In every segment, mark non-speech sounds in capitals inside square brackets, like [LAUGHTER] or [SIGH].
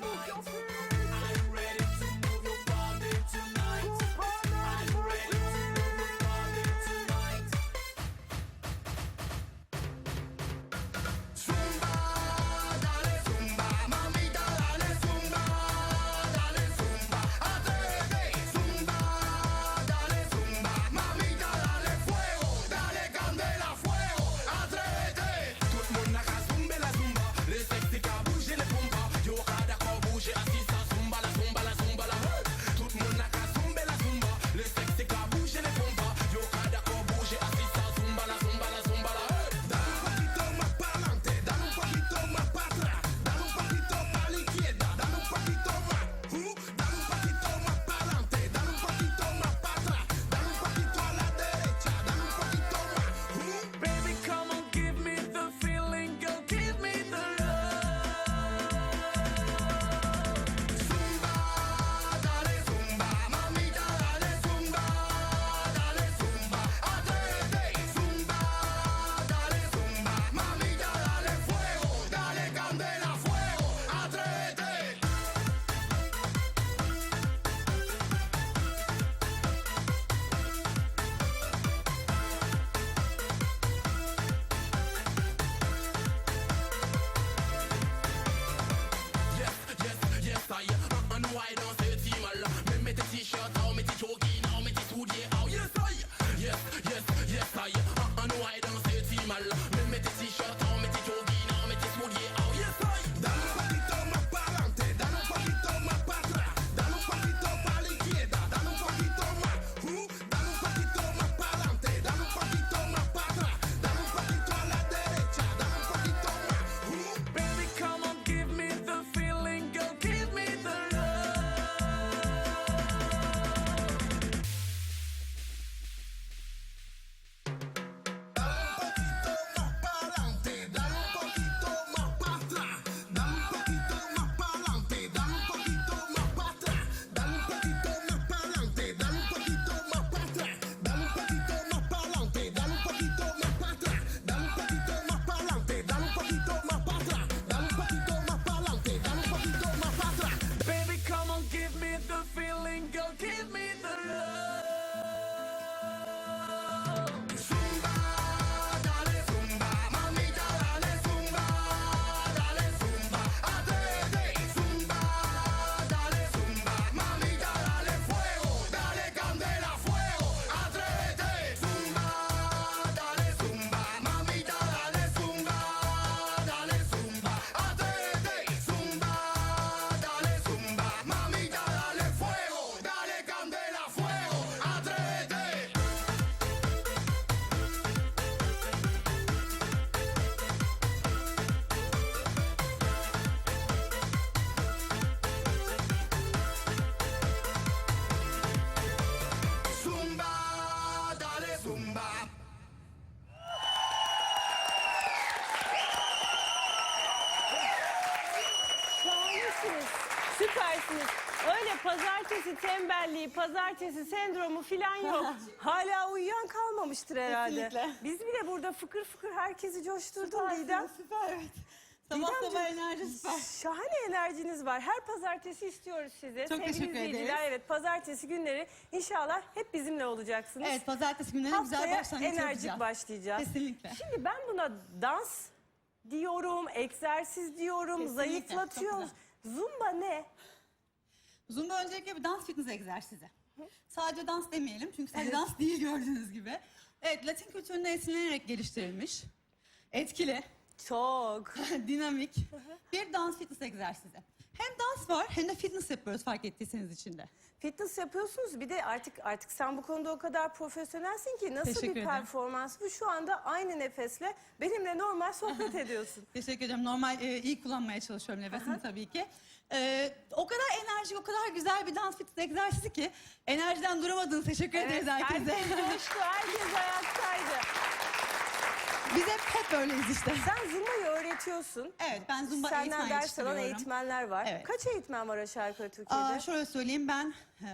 目标是 Cumartesi tembelliği, pazartesi sendromu filan yok. [LAUGHS] Hala uyuyan kalmamıştır herhalde. Kesinlikle. Biz bile burada fıkır fıkır herkesi coşturdun Didem. Süper evet. Sabah Didemciğim, sabah enerji süper. Şahane enerjiniz var. Her pazartesi istiyoruz size. Çok Sevgili teşekkür izleyiciler, ederiz. Evet pazartesi günleri inşallah hep bizimle olacaksınız. Evet pazartesi günleri Haftaya güzel başlangıç enerjik enerjik başlayacağız. Kesinlikle. Şimdi ben buna dans diyorum, egzersiz diyorum, Kesinlikle, zayıflatıyoruz. Zumba ne? Zumba öncelikle bir dans fitness egzersizi. Sadece dans demeyelim çünkü sadece dans değil gördüğünüz gibi. Evet, Latin kültürüne esinlenerek geliştirilmiş, etkili, çok. [LAUGHS] Dinamik. bir dans fitness egzersizi. Hem dans var hem de fitness yapıyoruz fark ettiyseniz içinde. Fitness yapıyorsunuz bir de artık artık sen bu konuda o kadar profesyonelsin ki nasıl Teşekkür bir ederim. performans bu? Şu anda aynı nefesle benimle normal sohbet [LAUGHS] ediyorsun. Teşekkür ederim. Normal e, iyi kullanmaya çalışıyorum nefesimi tabii ki. E, o kadar enerjik, o kadar güzel bir dans fitness egzersizi ki enerjiden duramadınız. Teşekkür ederiz herkese. Herkes [LAUGHS] coştu, herkes ayaktaydı. Biz hep, hep böyleyiz işte. Sen Zumba'yı öğretiyorsun. Evet ben Zumba Senden eğitmen ders alan yetiştiriyorum. eğitmenler var. Evet. Kaç eğitmen var aşağı yukarı Türkiye'de? Aa, şöyle söyleyeyim ben e,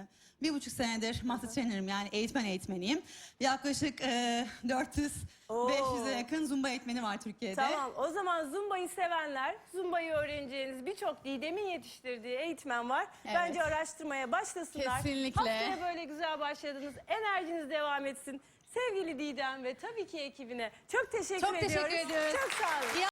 bir buçuk senedir master trainer'ım yani eğitmen eğitmeniyim. Yaklaşık e, 400 Oo. 500'e yakın zumba eğitmeni var Türkiye'de. Tamam o zaman Zumba'yı sevenler, Zumba'yı öğreneceğiniz birçok Didem'in yetiştirdiği eğitmen var. Evet. Bence araştırmaya başlasınlar. Kesinlikle. Haftaya böyle güzel başladınız. Enerjiniz devam etsin. Sevgili Didem ve tabii ki ekibine çok teşekkür Çok teşekkür ediyoruz. ediyoruz. Çok sağ olun. İyi